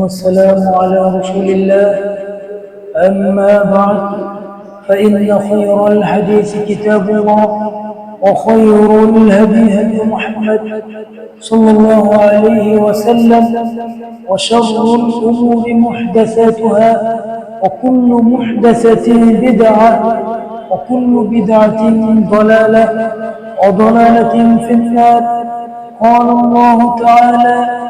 والسلام على رسول الله. أما بعد فإن خير الحديث كتاب الله وخير الهدي هدي محمد صلى الله عليه وسلم وشر الأمور محدثاتها وكل محدثة بدعة وكل بدعة ضلالة وضلالة في النار. قال الله تعالى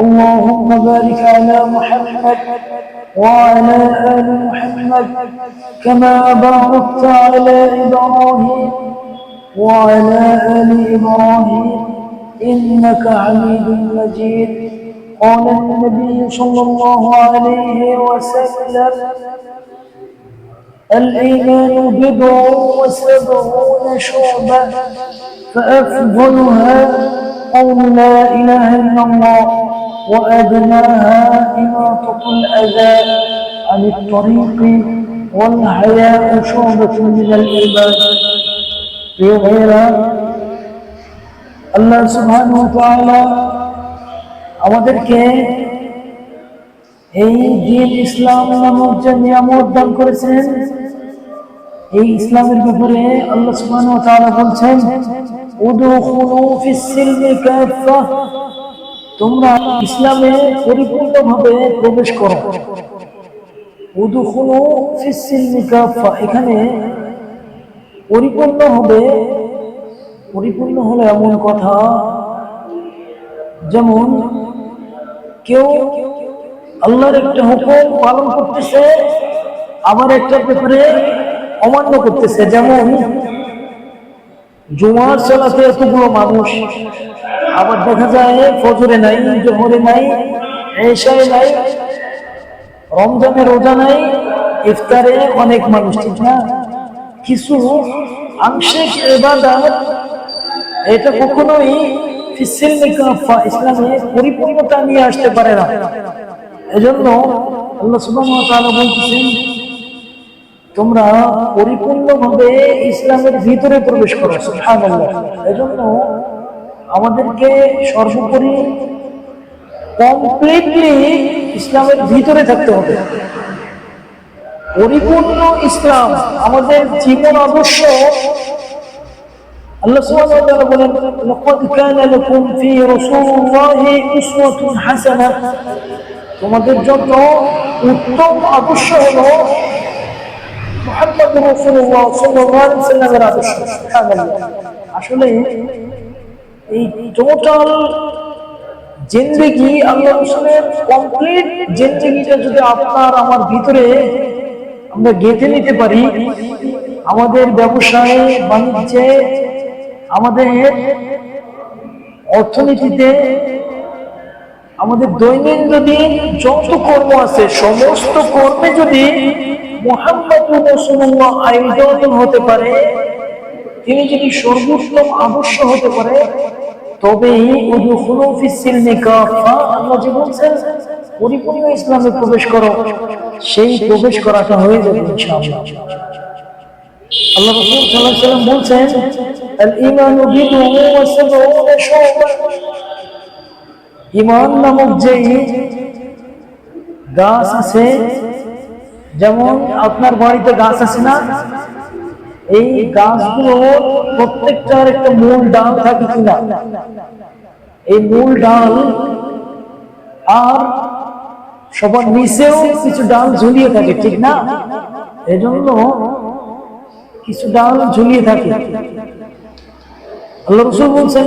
اللهم بارك على محمد وعلى آل محمد كما باركت على إبراهيم وعلى آل إبراهيم إنك حميد مجيد. قال النبي صلى الله عليه وسلم الإيمان بضع وسبعون شعبة فأفضلها قول لا إله إلا الله. وأدناها إماطة الأذى عن الطريق والحياء شعبة من الإيمان في غيرها আল্লাহ সুবহানাহু ওয়া তাআলা আমাদেরকে এই দিন ইসলাম নামক যে নিয়ামত দান করেছেন এই ইসলামের ব্যাপারে আল্লাহ সুবহানাহু ওয়া তাআলা বলছেন উদখুলু ফিস সিলমি কাফা তোমরা ইসলামে পরিপূর্ণভাবে প্রবেশ করো। উদখুলু ফিস এখানে পরিপূর্ণ হবে, পরিপূর্ণ হলো এমন কথা, যেমন কেউ আল্লাহর একটা হুকুম পালন করতেছে, আবার একটা ব্যাপারে অমান্য করতেছে, যেমন জুমার চালাতে এতগুলো মানুষ, আবার দেখা যায় ফজরে নাই, জোহরে নাই, এশায় নাই, রমজানে রোজা নাই, ইফতারে অনেক মানুষ, ঠিক না? কিছু আংশিক এবাদত এটা কখনোই ইসলামে পরিপূর্ণতা নিয়ে আসতে পারে না। এজন্য আল্লাহ সুবহানাহু ওয়া তাআলা বলতেছেন তোমরা পরিপূর্ণভাবে ইসলামের ভিতরে প্রবেশ করো এজন্য আমাদেরকে সর্বোপরি কমপ্লিটলি ইসলামের ভিতরে থাকতে হবে। পরিপূর্ণ ইসলাম আমাদের জীবন আদর্শ। আল্লাহ তোমাদের জন্য উত্তম আদর্শ হলো আসলে কমপ্লিট যদি আপনার আমার ভিতরে আমরা গেঁথে নিতে পারি, আমাদের ব্যবসায়, বাণিজ্যে, আমাদের অর্থনীতিতে, আমাদের দৈনন্দিন যত কর্ম আছে, সমস্ত কর্মে যদি মোহাম্মদ রসুল্লাহ আয়োজন হতে পারে, তিনি যদি সর্বোত্তম আদর্শ হতে পারে পরিপূর্ণ ইসলামে প্রবেশ করো, সেই প্রবেশ করাটা হয়ে যাবে আল্লাহ বলছেন শুবা ঈমান নামক যে গাছ আছে যেমন আপনার বাড়িতে গাছ আছে না, এই গাছগুলো প্রত্যেকটার একটা মূল ডাল থাকে কিনা? এই মূল ডাল আর সবার নিচেও কিছু ডাল ঝুলিয়ে থাকে, ঠিক না? এজন্য কিছু ডাল ঝুলিয়ে থাকে। আল্লাহ রাসূল বলছেন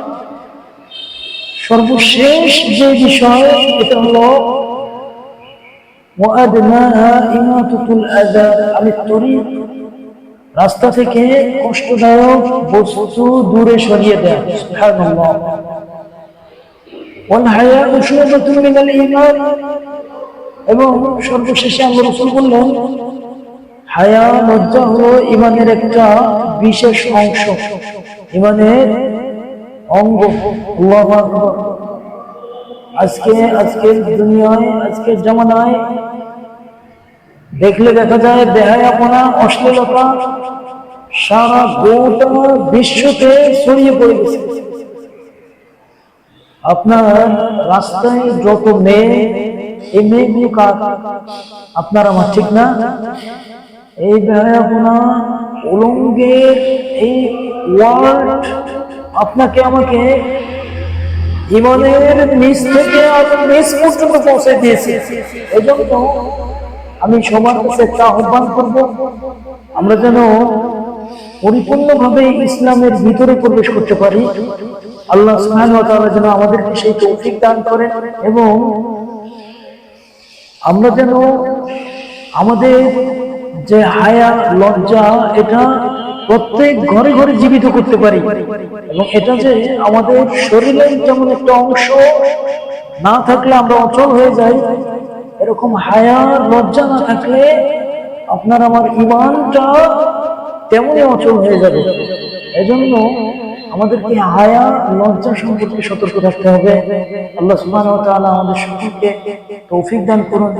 সর্বশেষ যে বিষয় এটা হলো আমি তরি রাস্তা থেকে কষ্টদায়ক বস্তু দূরে সরিয়ে দেয় এবং সর্বশেষে আমরা রসুল বললেন, হায়া লজ্জা হলো ইমানের একটা বিশেষ অংশ। ইমানের অঙ্গ আল্লাহু আকবার আজকে আজকের দুনিয়ায় আজকের জামানায় দেখলে দেখা যায় বেহায়াপনা অশ্লীলতা সারা গোটা বিশ্বতে ছড়িয়ে পড়ে গেছে আপনার রাস্তায় যত মেয়ে এই মেয়েগুলো কার আপনার আমার ঠিক না এই বেহায়াপনা উলঙ্গের এই ওয়ার্ড আপনাকে আমাকে ইমানের নিচ থেকে নিচ পর্যন্ত পৌঁছে দিয়েছে। জন্য আমি সবার কাছে একটা আহ্বান করব, আমরা যেন পরিপূর্ণভাবে ইসলামের ভিতরে প্রবেশ করতে পারি। আল্লাহ সুবহানাহু যেন আমাদেরকে সেই তৌফিক দান করেন এবং আমরা যেন আমাদের যে হায়া লজ্জা, এটা প্রত্যেক ঘরে ঘরে জীবিত করতে পারি। এবং এটা যে আমাদের শরীরের যেমন একটা অংশ, না থাকলে আমরা অচল হয়ে যাই। এরকম হায়া লজ্জা না থাকলে আপনার আমার ইমানটা তেমনই অচল হয়ে যাবে। এজন্য আমাদেরকে হায়া লজ্জা সম্পর্কে সতর্ক থাকতে হবে। আল্লাহ তাআলা আমাদের সকলকে তৌফিক দান করুন।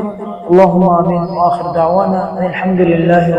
দাওয়ানা আলহামদুলিল্লাহি